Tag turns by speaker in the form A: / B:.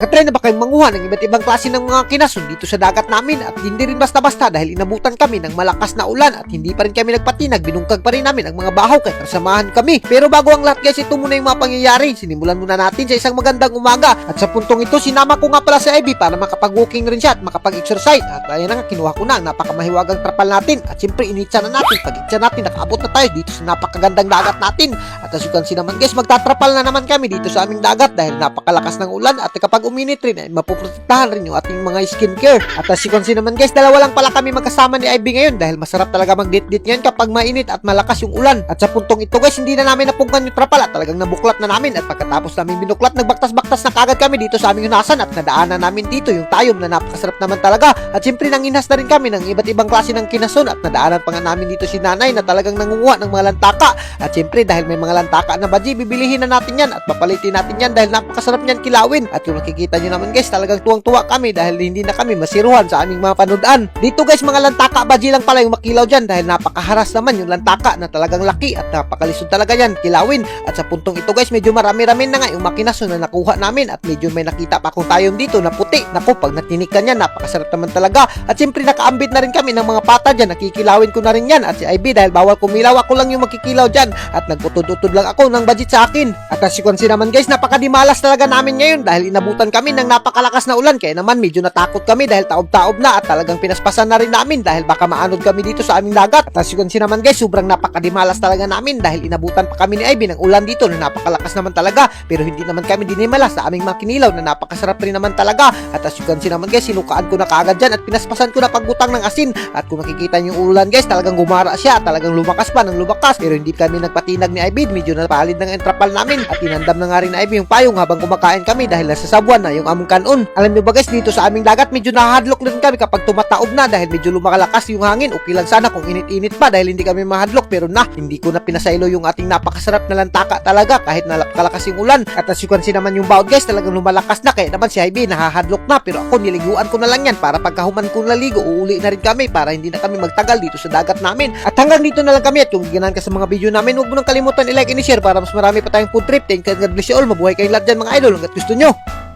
A: Katry na ba kayong manguha ng iba't ibang klase ng mga kinason dito sa dagat namin at hindi rin basta-basta dahil inabutan kami ng malakas na ulan at hindi pa rin kami nagpatinag, binungkag pa rin namin ang mga bahaw kaya kasamahan kami. Pero bago ang lahat guys, ito muna yung mga pangyayari. Sinimulan muna natin sa isang magandang umaga at sa puntong ito, sinama ko nga pala si Ivy para makapag-walking rin siya at makapag-exercise at ayan na nga, kinuha ko na ang napakamahiwagang trapal natin at siyempre initsa na natin. Pag itsa natin, nakaabot na tayo dito sa napakagandang dagat natin at as you can see naman guys, magtatrapal na naman kami dito sa aming dagat dahil napakalakas ng ulan at kapag uminit rin ay mapuprotektahan rin yung ating mga skincare. At as you can see naman guys, dalawa lang pala kami magkasama ni Ivy ngayon dahil masarap talaga mag-date-date ngayon kapag mainit at malakas yung ulan. At sa puntong ito guys, hindi na namin napungkan yung trapal at talagang nabuklat na namin at pagkatapos namin binuklat, nagbaktas-baktas na kagad kami dito sa aming hunasan at nadaanan namin dito yung tayom na napakasarap naman talaga. At siyempre nanginhas na rin kami ng iba't ibang klase ng kinason at nadaanan pa nga namin dito si nanay na talagang nangunguha ng mga lantaka. At siyempre dahil may mga lantaka na baji, bibilihin na natin yan at papalitin natin yan dahil napakasarap niyan kilawin. At kung nakikita nyo naman guys, talagang tuwang-tuwa kami dahil hindi na kami masiruhan sa aming mga panudaan. Dito guys, mga lantaka baji lang pala yung makilaw dyan dahil napakaharas naman yung lantaka na talagang laki at napakalisod talaga yan, kilawin. At sa puntong ito guys, medyo marami-rami na nga yung makinaso na nakuha namin at medyo may nakita pa akong tayong dito na puti. Naku, pag natinikan yan, napakasarap naman talaga. At siyempre nakaambit na rin kami ng mga pata dyan, nakikilawin ko na rin yan. At si IB dahil bawal kumilaw, ako lang yung makikilaw dyan. At nagputod-utod lang ako ng budget sa akin. At as you can see naman guys, napakadimalas talaga namin ngayon dahil inabutan kami ng napakalakas na ulan. Kaya naman medyo natakot kami dahil taob-taob na at talagang pinaspasan na rin namin dahil baka maanod kami dito sa aming dagat. At as you can see naman guys, sobrang napakadimalas talaga namin dahil inabutan pa kami ni Ivy ng ulan dito na napakalakas naman talaga. Pero hindi naman kami dinimalas sa aming makinilaw na napakasarap rin naman talaga. At as you can see naman guys, sinukaan ko na kaagad dyan at pinaspasan ko na pagbutang ng asin. At kung nakikita niyo yung ulan guys, talagang gumara siya, talagang lumakas pa ng lumakas. Pero hindi kami nagpatinag ni Ivy, medyo napalid ng entrapal namin. At inandam na nga rin ni Ivy yung payong habang kumakain kami dahil nasa sabuan na yung among kanon. Alam niyo ba guys, dito sa aming dagat, medyo nahadlok din kami kapag tumataob na dahil medyo lumalakas yung hangin. Okay lang sana kung init-init pa dahil hindi kami mahadlok. Pero na, hindi ko na pinasaylo yung ating napakasarap na lantaka talaga kahit napakalakas yung ulan. At as you can see naman yung bawd guys, talagang lumalakas na. Kaya naman si Ivy nahahadlok na. Pero ako niliguan ko na lang yan para pagkahuman ko naligo, uuli na rin kami para hindi na kami magtagal dito sa dagat namin. At hanggang dito na lang kami at kung ginahan ka sa mga video namin, huwag mo nang kalimutan i-like and i-share para mas marami pa tayong food trip. Thank God bless you all. Mabuhay kayong lahat dyan mga idol hanggat gusto nyo.